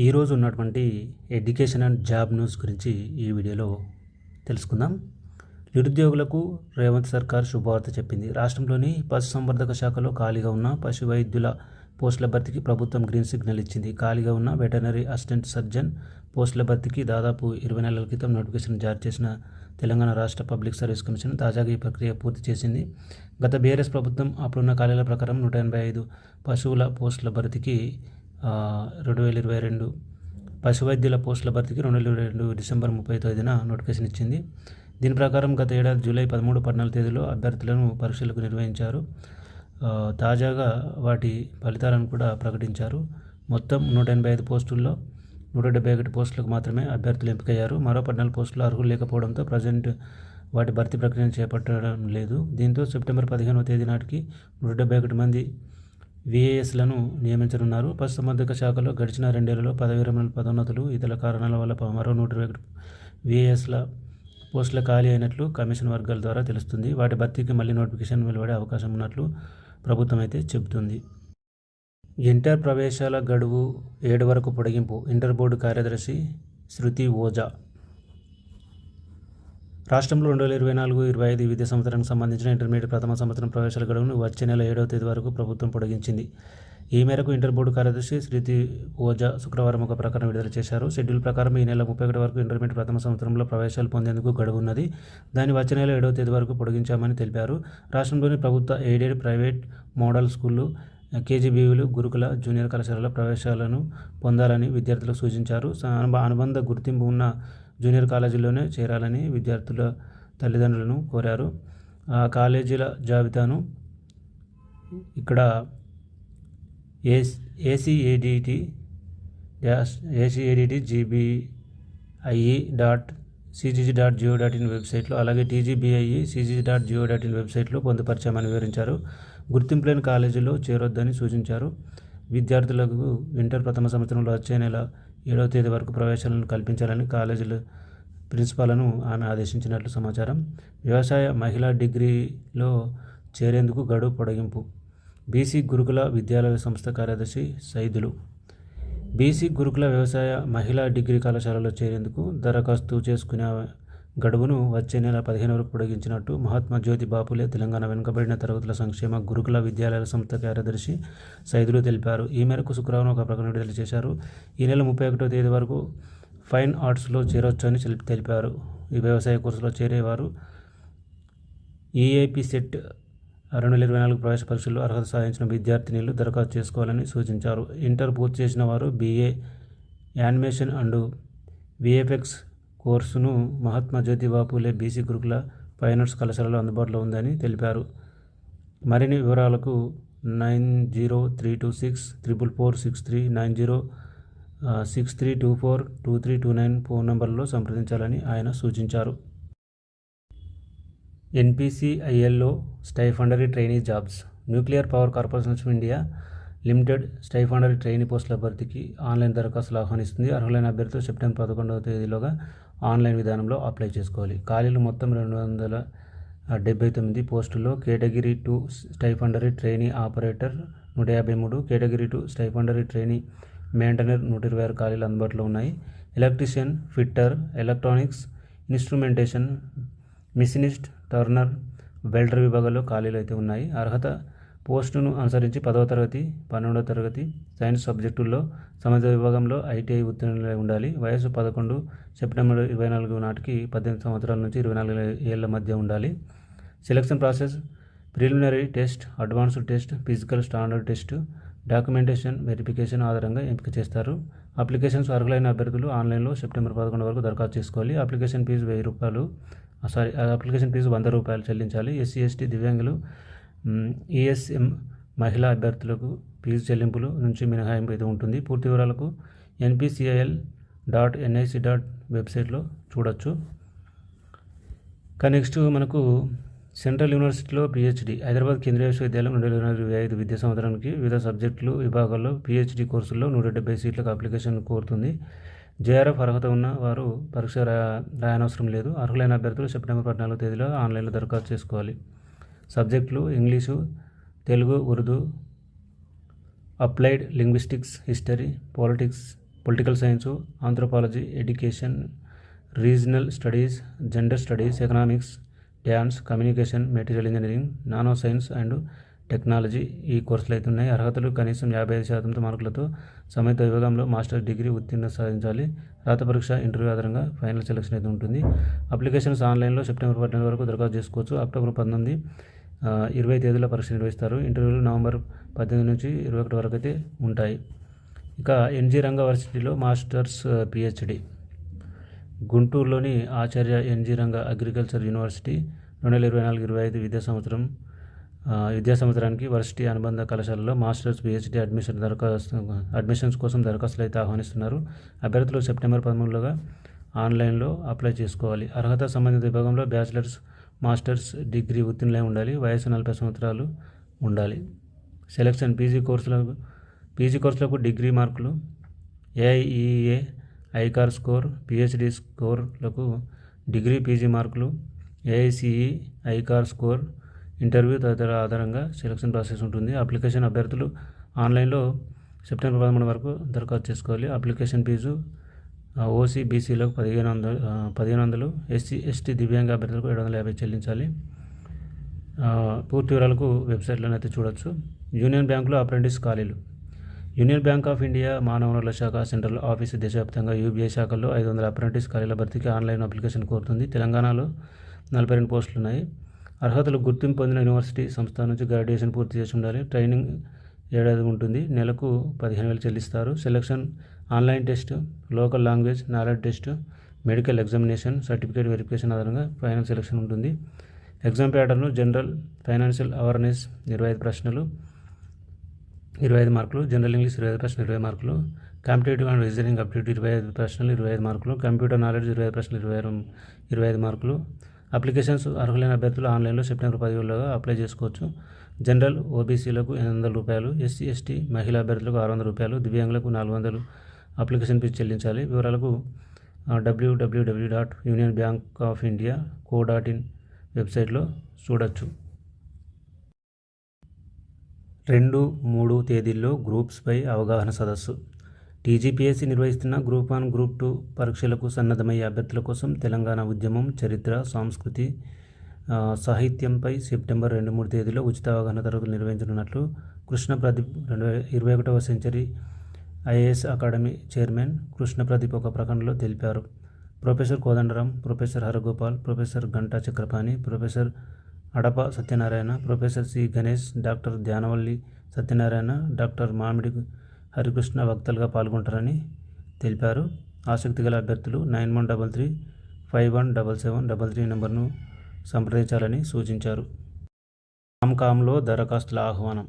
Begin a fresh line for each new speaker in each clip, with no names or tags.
ఈరోజు ఉన్నటువంటి education and job news గురించి ఈ వీడియోలో తెలుసుకుందాం. నిరుద్యోగులకు రేవంత్ సర్కార్ శుభవార్త చెప్పింది. రాష్ట్రంలోని పశుసంవర్ధక శాఖలో ఖాళీగా ఉన్న పశు వైద్యుల పోస్టుల భర్తీకి ప్రభుత్వం గ్రీన్ సిగ్నల్ ఇచ్చింది. ఖాళీగా ఉన్న వెటర్నరీ అసిస్టెంట్ సర్జన్ పోస్టుల భర్తీకి దాదాపు ఇరవై నెలల క్రితం నోటిఫికేషన్ జారీ చేసిన తెలంగాణ రాష్ట్ర పబ్లిక్ సర్వీస్ కమిషన్ తాజాగా ఈ ప్రక్రియ పూర్తి చేసింది. గత బీఆర్ఎస్ ప్రభుత్వం అప్పుడున్న ఖాళీల ప్రకారం నూట ఎనభై ఐదు పశువుల పోస్టుల భర్తీకి రెండు వేల ఇరవై రెండు పశువైద్యుల పోస్టుల భర్తీకి రెండు వేల ఇరవై రెండు డిసెంబర్ ముప్పై తేదీన నోటిఫికేషన్ ఇచ్చింది. దీని ప్రకారం గత ఏడాది జూలై పదమూడు పద్నాలుగు తేదీలో అభ్యర్థులను పరీక్షలకు నిర్వహించారు. తాజాగా వాటి ఫలితాలను కూడా ప్రకటించారు. మొత్తం నూట ఎనభై ఐదు పోస్టుల్లో నూట డెబ్బై ఒకటి పోస్టులకు మాత్రమే అభ్యర్థులు ఎంపికయ్యారు. మరో పద్నాలుగు పోస్టులు అర్హులు లేకపోవడంతో ప్రజెంట్ వాటి భర్తీ ప్రక్రియను చేపట్టడం లేదు. దీంతో సెప్టెంబర్ పదిహేనవ తేదీ నాటికి నూట డెబ్బై ఒకటి మంది విఏఎస్లను నియమించనున్నారు. పశుసంవర్ధక శాఖలో గడిచిన రెండేళ్ళలో పదవి విరమణ పదోన్నతులు ఇతర కారణాల వల్ల మరో నూట ఇరవై ఒకటి విఏఎస్ల పోస్టుల ఖాళీ అయినట్లు కమిషన్ వర్గాల ద్వారా తెలుస్తుంది. వాటి భర్తీకి మళ్ళీ నోటిఫికేషన్ వెలువడే అవకాశం ఉన్నట్లు ప్రభుత్వం అయితే చెబుతుంది. ఇంటర్ ప్రవేశాల గడువు ఏడు వరకు పొడిగింపు. ఇంటర్ బోర్డు కార్యదర్శి శృతి ఓజా రాష్ట్రంలో రెండు వేల ఇరవై నాలుగు ఇరవై ఐదు విద్యా సంవత్సరానికి సంబంధించిన ఇంటర్మీడియట్ ప్రథమ సంవత్సరం ప్రవేశాల గడువును వచ్చే నెల ఏడవ తేదీ వరకు ప్రభుత్వం పొడిగించింది. ఈ మేరకు ఇంటర్ బోర్డు కార్యదర్శి శ్రీతి ఓజా శుక్రవారం ఒక ప్రకటన విడుదల చేశారు. షెడ్యూల్ ప్రకారం ఈ నెల ముప్పై ఒకటి వరకు ఇంటర్మీడియట్ ప్రథమ సంవత్సరంలో ప్రవేశాలు పొందేందుకు గడువు ఉన్నది. దాన్ని వచ్చే నెల ఏడవ తేదీ వరకు పొడిగించామని తెలిపారు. రాష్ట్రంలోని ప్రభుత్వ ఎయిడెడ్ ప్రైవేట్ మోడల్ స్కూళ్ళు కేజీబీవీలు గురుకుల జూనియర్ కళాశాలల ప్రవేశాలను పొందాలని విద్యార్థులకు సూచించారు. అనుబంధ గుర్తింపు ఉన్న జూనియర్ కాలేజీలోనే చేరాలని విద్యార్థుల తల్లిదండ్రులను కోరారు. ఆ కాలేజీల జాబితాను ఇక్కడ ఏస్ ACADT dash ACADT GBIE dot CGG dot gov dot in వెబ్సైట్లో అలాగే TGBIE CGG dot gov dot in వెబ్సైట్లో పొందుపరిచామని వివరించారు. గుర్తింపు లేని కాలేజీలో చేరొద్దని సూచించారు. విద్యార్థులకు ఇంటర్ ప్రథమ సంవత్సరంలో వచ్చే నెల ఏడవ తేదీ వరకు ప్రవేశాలను కల్పించాలని కాలేజీలు ప్రిన్సిపాల్ను ఆమె ఆదేశించినట్లు సమాచారం. వ్యవసాయ మహిళా డిగ్రీలో చేరేందుకు గడువు పొడిగింపు. బీసీ గురుకుల విద్యాలయ సంస్థ కార్యదర్శి సైదులు. బీసీ గురుకుల వ్యవసాయ మహిళా డిగ్రీ కళాశాలలో చేరేందుకు దరఖాస్తు చేసుకునే గడువును వచ్చే నెల పదిహేను వరకు పొడిగించినట్టు మహాత్మా జ్యోతి బాపులే తెలంగాణ వెనుకబడిన తరగతుల సంక్షేమ గురుకుల విద్యాలయాల సంస్థ కార్యదర్శి సైదులు తెలిపారు. ఈ మేరకు శుక్రవారం ఒక ప్రకటన విడుదల చేశారు. ఈ నెల ముప్పై ఒకటో తేదీ వరకు ఫైన్ ఆర్ట్స్లో చేరొచ్చని తెలిపారు. ఈ వ్యవసాయ కోర్సులో చేరేవారు ఈఏపీ సెట్ రెండు వేల ఇరవై నాలుగు ప్రవేశ పరీక్షల్లో అర్హత సాధించిన విద్యార్థినులు దరఖాస్తు చేసుకోవాలని సూచించారు. ఇంటర్ పూర్తి చేసిన వారు బీఏ యానిమేషన్ అండ్ విఎఫ్ఎక్స్ కోర్సును మహాత్మా జ్యోతిబా పూలే బీసీ గురుకుల ఫైన్ ఆర్ట్స్ కళాశాలలో అందుబాటులో ఉందని తెలిపారు. మరిన్ని వివరాలకు nine zero three two six triple four six three nine zero six three two four two three two nine phone నంబర్లో సంప్రదించాలని ఆయన సూచించారు. ఎన్పిసిఐఎల్లో stipendiary trainee jobs nuclear power corporation of India limited stipendiary trainee పోస్టుల భర్తీకి online దరఖాస్తులు ఆహ్వానిస్తుంది. అర్హులైన అభ్యర్థులు September పదకొండవ తేదీలోగా ఆన్లైన్ విధానంలో అప్లై చేసుకోవాలి. ఖాళీలు మొత్తం రెండు వందల డెబ్బై తొమ్మిది పోస్టుల్లో category two stipendiary trainee operator నూట యాభై మూడు category two stipendiary trainee maintainer నూట ఇరవై ఆరు ఖాళీలు అందుబాటులో ఉన్నాయి. Electrician fitter electronics instrumentation machinist turner welder విభాగాల్లో ఖాళీలు అయితే ఉన్నాయి. అర్హత పోస్టును అనుసరించి పదవ తరగతి పన్నెండవ తరగతి సైన్స్ సబ్జెక్టుల్లో సమాజ విభాగంలో ఐటీఐ ఉత్తీర్ణులై ఉండాలి. వయసు పదకొండు సెప్టెంబర్ ఇరవై నాలుగు నాటికి పద్దెనిమిది సంవత్సరాల నుంచి ఇరవై నాలుగు ఏళ్ళ మధ్య ఉండాలి. Selection process preliminary test advanced test physical standard test documentation verification ఆధారంగా ఎంపిక చేస్తారు. అప్లికేషన్స్ అర్హులైన అభ్యర్థులు ఆన్లైన్లో సెప్టెంబర్ పదకొండు వరకు దరఖాస్తు చేసుకోవాలి. అప్లికేషన్ ఫీజు వెయ్యి రూపాయలు సారీ అప్లికేషన్ ఫీజు వంద రూపాయలు చెల్లించాలి. ఎస్సీ ఎస్టీ దివ్యాంగులు ఈఎస్ఎం మహిళా అభ్యర్థులకు ఫీజు చెల్లింపులు నుంచి మినహాయింపు అయితే ఉంటుంది. పూర్తి వివరాలకు ఎన్పిసిఐఎల్ డాట్ ఎన్ఐసి డాట్ వెబ్సైట్లో చూడొచ్చు. నెక్స్ట్ మనకు సెంట్రల్ యూనివర్సిటీలో పిహెచ్డి హైదరాబాద్ కేంద్రీయ విశ్వవిద్యాలయం రెండు వేల ఇరవై ఐదు విద్యా సంవత్సరానికి వివిధ సబ్జెక్టులు విభాగాల్లో పిహెచ్డి కోర్సుల్లో నూట డెబ్బై సీట్లకు అప్లికేషన్ కోరుతుంది. జేఆర్ఎఫ్ అర్హత ఉన్న వారు పరీక్ష రా రాయనవసరం లేదు. అర్హులైన అభ్యర్థులు సెప్టెంబర్ పద్నాలుగు తేదీలో ఆన్లైన్లో దరఖాస్తు చేసుకోవాలి. సబ్జెక్టులు English Telugu Urdu applied linguistics history politics political science anthropology education regional studies gender studies economics dance communication material engineering nano science and technology ఈ కోర్సులు అయితే ఉన్నాయి అర్హతలు కనీసం యాభై ఐదు శాతంతో మార్కులతో సమేత విభాగంలో మాస్టర్ డిగ్రీ ఉత్తీర్ణ సాధించాలి. రాత పరీక్ష ఇంటర్వ్యూ ఆధారంగా ఫైనల్ సెలక్షన్ అయితే ఉంటుంది. అప్లికేషన్స్ ఆన్లైన్లో సెప్టెంబర్ పద్దెనిమిది వరకు దరఖాస్తు చేసుకోవచ్చు. అక్టోబర్ పంతొమ్మిది ఇరవై తేదీల పరీక్ష నిర్వహిస్తారు. ఇంటర్వ్యూలు నవంబర్ పద్దెనిమిది నుంచి ఇరవై ఒకటి వరకు అయితే ఉంటాయి. ఇక ఎన్జీ రంగ వర్సిటీలో మాస్టర్స్ పిహెచ్డి. గుంటూరులోని ఆచార్య ఎన్జీ రంగ అగ్రికల్చర్ యూనివర్సిటీ రెండు వేల ఇరవై నాలుగు ఇరవై ఐదు విద్యా సంవత్సరం విద్యా సంవత్సరానికి వర్సిటీ అనుబంధ కళాశాలలో మాస్టర్స్ పిహెచ్డి అడ్మిషన్ దరఖాస్తు అడ్మిషన్స్ కోసం దరఖాస్తులు అయితే ఆహ్వానిస్తున్నారు. అభ్యర్థులు సెప్టెంబర్ పదమూడులోగా ఆన్లైన్లో అప్లై చేసుకోవాలి. అర్హత సంబంధిత విభాగంలో బ్యాచిలర్స్ మాస్టర్స్ డిగ్రీ ఉత్తీర్ణులై ఉండాలి వయసు నలభై సంవత్సరాలు ఉండాలి. సెలక్షన్ పీజీ కోర్సులకు పీజీ కోర్సులకు degree marks AIEEA ICAR score PhD స్కోర్లకు degree PG marks AICE ICAR score interview తదితర ఆధారంగా సెలక్షన్ ప్రాసెస్ ఉంటుంది. అప్లికేషన్ అభ్యర్థులు ఆన్లైన్లో సెప్టెంబర్ పదమూడు వరకు దరఖాస్తు చేసుకోవాలి. అప్లికేషన్ ఫీజు ఓసీ బీసీలకు పదిహేను వందలు పదిహేను వందలు ఎస్సీ ఎస్టీ దివ్యాంగ అభ్యర్థులకు ఏడు వందల యాభై చెల్లించాలి. పూర్తి వివరాలకు వెబ్సైట్లోనైతే చూడొచ్చు. యూనియన్ బ్యాంకులో అప్రెంటిస్ ఖాళీలు. యూనియన్ బ్యాంక్ ఆఫ్ ఇండియా మానవ వనరుల శాఖ సెంట్రల్ ఆఫీస్ దేశవ్యాప్తంగా యూబీఐ శాఖల్లో ఐదు వందల అప్రెంటిస్ ఖాళీల భర్తీకి ఆన్లైన్ అప్లికేషన్ కోరుతుంది. తెలంగాణలో నలభై రెండు పోస్టులు ఉన్నాయి. అర్హతలు గుర్తింపు పొందిన యూనివర్సిటీ సంస్థ నుంచి గ్రాడ్యుయేషన్ పూర్తి చేసి ఉండాలి. ట్రైనింగ్ ఏడాది ఉంటుంది. నెలకు పదిహేను వేలు చెల్లిస్తారు. Selection online test local language knowledge test medical examination certificate verification ఆధారంగా ఫైనల్ సెలక్షన్ ఉంటుంది. Exam pattern general financial awareness ఇరవై ఐదు ప్రశ్నలు ఇరవై ఐదు మార్కులు జనరల్ ఇంగ్లీష్ ఇరవై ఐదు ప్రశ్నలు ఇరవై మార్కులు కాంపిటేటివ్ అండ్ రీజనింగ్ అప్టిట్యూడ్ ఇరవై ఐదు ప్రశ్నలు ఇరవై ఐదు మార్కులు కంప్యూటర్ నాలెడ్జ్ ఇరవై ఐదు ప్రశ్నలు ఇరవై ఆరు ఇరవై ఐదు మార్కులు. అప్లికేషన్స్ అర్హులైన అభ్యర్థులు ఆన్లైన్లో సెప్టెంబర్ పదివేలుగా అప్లై చేసుకోవచ్చు. జనరల్ ఓబీసీలకు ఎనిమిది వందల రూపాయలు ఎస్సీ ఎస్టీ మహిళా అభ్యర్థులకు ఆరు వందల రూపాయలు దివ్యాంగులకు నాలుగు వందలు అప్లికేషన్ ఫీజు చెల్లించాలి. వివరాలకు WWW dot union bank of India co dot in వెబ్సైట్లో చూడొచ్చు. రెండు మూడు తేదీల్లో గ్రూప్స్పై అవగాహన సదస్సు. టీజీపీఎస్సీ నిర్వహిస్తున్న గ్రూప్ వన్ గ్రూప్ టూ పరీక్షలకు సన్నద్ధమయ్యే అభ్యర్థుల కోసం తెలంగాణ ఉద్యమం చరిత్ర సంస్కృతి సాహిత్యంపై సెప్టెంబర్ రెండు మూడు తేదీలో ఉచిత అవగాహన తరగతులు నిర్వహించనున్నట్లు కృష్ణ ప్రదీప్ రెండు వేల ఇరవై ఒకటవ century IAS academy chairman Krishnapradeep ఒక ప్రకటనలో తెలిపారు. Professor Kodandaram professor Haragopal professor Ghanta Chakrapani professor Adapa Satyanarayana professor C Ganesh doctor Dhyanavalli Satyanarayana doctor Mamidi Harikrishna వక్తలుగా పాల్గొంటారని తెలిపారు. ఆసక్తి గల అభ్యర్థులు nine one double three five one double seven double three నెంబర్ను సంప్రదించాలని సూచించారు. కామ్కామ్లో దరఖాస్తుల ఆహ్వానం.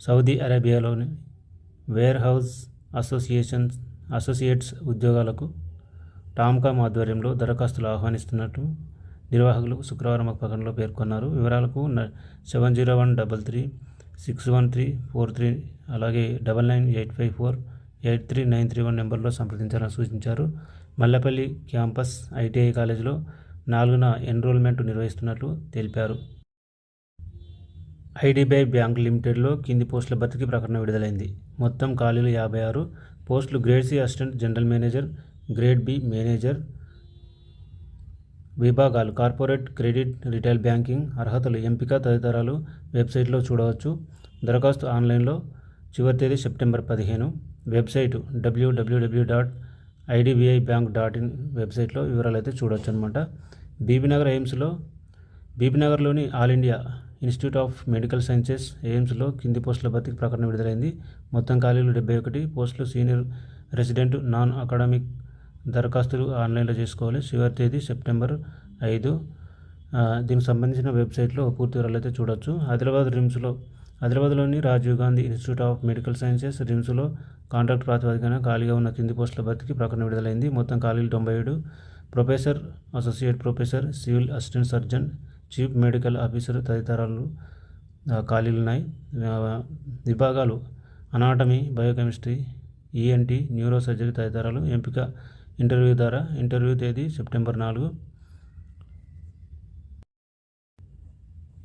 సౌదీ అరేబియాలోని వేర్ హౌస్ అసోసియేషన్ అసోసియేట్స్ ఉద్యోగాలకు టామ్కామ్ ఆధ్వర్యంలో దరఖాస్తులు ఆహ్వానిస్తున్నట్టు నిర్వాహకులు శుక్రవారం ఒక ప్రకటనలో పేర్కొన్నారు. వివరాలకు seven zero one double three six one three four three అలాగే double nine eight five four eight three nine three one నెంబర్లో సంప్రదించాలని సూచించారు. మల్లపల్లి క్యాంపస్ ఐటీఐ కాలేజీలో నాలుగున ఎన్రోల్మెంట్ నిర్వహిస్తున్నట్లు తెలిపారు. ఐడిబిఐ బ్యాంక్ లిమిటెడ్లో కింది పోస్టుల భర్తీకి ప్రకటన విడుదలైంది. మొత్తం ఖాళీలు యాభై ఆరు. పోస్టులు grade C assistant general manager grade B manager. విభాగాలు కార్పొరేట్ క్రెడిట్ రిటైల్ బ్యాంకింగ్ అర్హతలు ఎంపిక తదితరాలు వెబ్సైట్లో చూడవచ్చు. దరఖాస్తు ఆన్లైన్లో చివరి తేదీ సెప్టెంబర్ పదిహేను. Website WWW dot IDBI bank dot in వెబ్సైట్లో వివరాలు అయితే చూడవచ్చు అనమాట బీబీనగర్ ఎయిమ్స్లో బీబీనగర్లోని all India institute of medical sciences ఎయిమ్స్లో కింది పోస్టుల భర్తీకి ప్రకటన విడుదలైంది. మొత్తం ఖాళీలు డెబ్బై ఒకటి పోస్టులు సీనియర్ రెసిడెంట్ నాన్ అకాడమిక్ దరఖాస్తులు ఆన్లైన్లో చేసుకోవాలి. చివరి తేదీ సెప్టెంబర్ ఐదు. దీనికి సంబంధించిన వెబ్సైట్లో పూర్తి వివరాలు అయితే చూడొచ్చు. హైదరాబాద్ రిమ్స్లో హైదరాబాద్లోని Rajiv Gandhi institute of medical sciences రిమ్స్లో contract ప్రాతిపదికన ఖాళీగా ఉన్న కింది పోస్టుల భర్తీకి ప్రకటన విడుదలైంది. మొత్తం ఖాళీలు తొంభై ఏడు. Professor associate professor civil assistant surgeon chief medical officer తదితరాలు ఖాళీలున్నాయి. ఖాళీలు ఉన్నాయి విభాగాలు anatomy biochemistry ENT neuro surgery తదితరాలు ఎంపిక ఇంటర్వ్యూ ద్వారా ఇంటర్వ్యూ తేదీ సెప్టెంబర్ నాలుగు.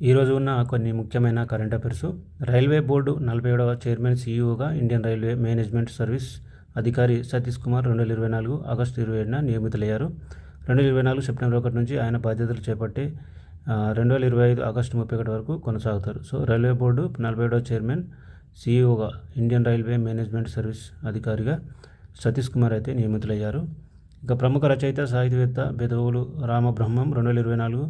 ఈరోజు ఉన్న కొన్ని ముఖ్యమైన కరెంట్ అఫైర్స్. రైల్వే బోర్డు నలభై ఏడవ చైర్మన్ సీఈఓగా ఇండియన్ రైల్వే మేనేజ్మెంట్ సర్వీస్ అధికారి సతీష్ కుమార్ రెండు వేల ఇరవై నాలుగు ఆగస్టు ఇరవై ఏడున నియమితులయ్యారు. రెండు వేల ఇరవై నాలుగు సెప్టెంబర్ ఒకటి నుంచి ఆయన బాధ్యతలు చేపట్టి రెండు వేల ఇరవై ఐదు ఆగస్టు ముప్పై ఒకటి వరకు కొనసాగుతారు. సో రైల్వే బోర్డు నలభై ఏడవ చైర్మన్ సీఈఓగా ఇండియన్ రైల్వే మేనేజ్మెంట్ సర్వీస్ అధికారిగా సతీష్ కుమార్ అయితే నియమితులయ్యారు. ఇక ప్రముఖ రచయిత సాహిత్యవేత్త బెదవులు రామబ్రహ్మం రెండు వేల ఇరవై నాలుగు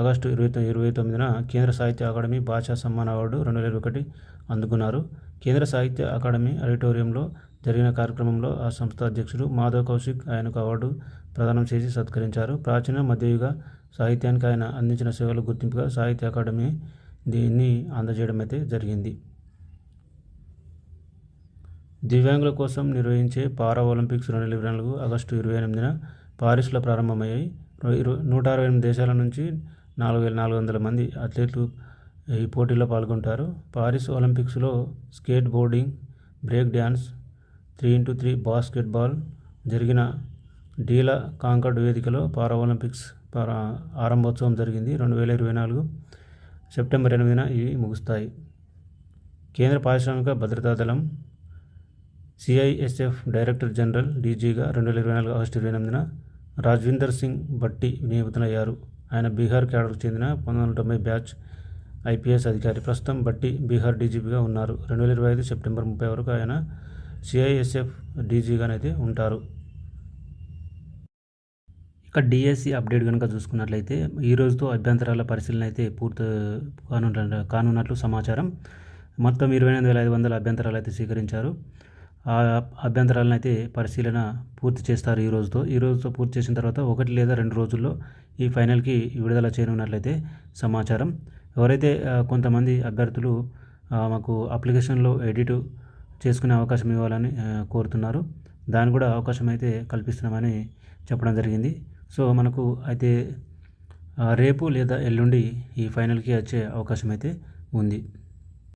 ఆగస్టు ఇరవై ఇరవై తొమ్మిదిన కేంద్ర సాహిత్య అకాడమీ భాషా సమ్మాన్ అవార్డు రెండు వేల ఇరవై ఒకటి అందుకున్నారు. కేంద్ర సాహిత్య అకాడమీ ఆడిటోరియంలో జరిగిన కార్యక్రమంలో ఆ సంస్థ అధ్యక్షుడు మాధవ్ కౌశిక్ ఆయనకు అవార్డు ప్రదానం చేసి సత్కరించారు. ప్రాచీన మధ్యయుగ సాహిత్యానికి ఆయన అందించిన సేవలు గుర్తింపుగా సాహిత్య అకాడమీ దీన్ని అందజేయడం అయితే జరిగింది. దివ్యాంగుల కోసం నిర్వహించే పారా ఒలింపిక్స్ రెండు వేల ఇరవై నాలుగు ఆగస్టు ఇరవై ఎనిమిదిన పారిస్లో ప్రారంభమయ్యాయి నూట అరవై ఎనిమిది దేశాల నుంచి నాలుగు వేల నాలుగు వందల మంది అథ్లెట్లు ఈ పోటీలో పాల్గొంటారు. పారిస్ ఒలింపిక్స్లో skateboarding break dance three into three basketball జరిగిన డీలా కాంకర్డ్ వేదికలో పారా ఒలింపిక్స్ ఆరంభోత్సవం జరిగింది. రెండు వేల ఇరవై నాలుగు సెప్టెంబర్ ఎనిమిదిన ఇవి ముగుస్తాయి. కేంద్ర పారిశ్రామిక భద్రతా దళం సిఐఎస్ఎఫ్ డైరెక్టర్ జనరల్ డీజీగా రెండు వేల ఇరవై నాలుగు ఆగస్టు ఇరవై ఎనిమిదిన రాజ్వీందర్ సింగ్ భట్టి నియమితులయ్యారు ఆయన బీహార్ క్యాడర్కు చెందిన పంతొమ్మిది వందల తొంభై బ్యాచ్ ఐపీఎస్ అధికారి. ప్రస్తుతం బట్టి బీహార్ డీజీపీగా ఉన్నారు. రెండు వేల ఇరవై ఐదు సెప్టెంబర్ ముప్పై వరకు ఆయన సిఐఎస్ఎఫ్ డీజీగానైతే ఉంటారు. ఇక డిఎస్సి అప్డేట్ కనుక చూసుకున్నట్లయితే ఈ రోజుతో అభ్యంతరాల పరిశీలన అయితే పూర్తి కానున్న కానున్నట్లు సమాచారం. మొత్తం ఇరవై ఎనిమిది వేల ఐదు వందల అభ్యంతరాలు అయితే స్వీకరించారు. ఆ అభ్యంతరాలను అయితే పరిశీలన పూర్తి చేస్తారు ఈ రోజుతో. ఈ రోజుతో పూర్తి చేసిన తర్వాత ఒకటి లేదా రెండు రోజుల్లో ఈ ఫైనల్కి విడుదల చేయనున్నట్లయితే సమాచారం. ఎవరైతే కొంతమంది అభ్యర్థులు మాకు అప్లికేషన్లో ఎడిట్ చేసుకునే అవకాశం ఇవ్వాలని కోరుతున్నారు. దాని కూడా అవకాశం అయితే కల్పిస్తున్నామని చెప్పడం జరిగింది. సో మనకు అయితే రేపు లేదా ఎల్లుండి ఈ ఫైనల్కి వచ్చే అవకాశం అయితే ఉంది.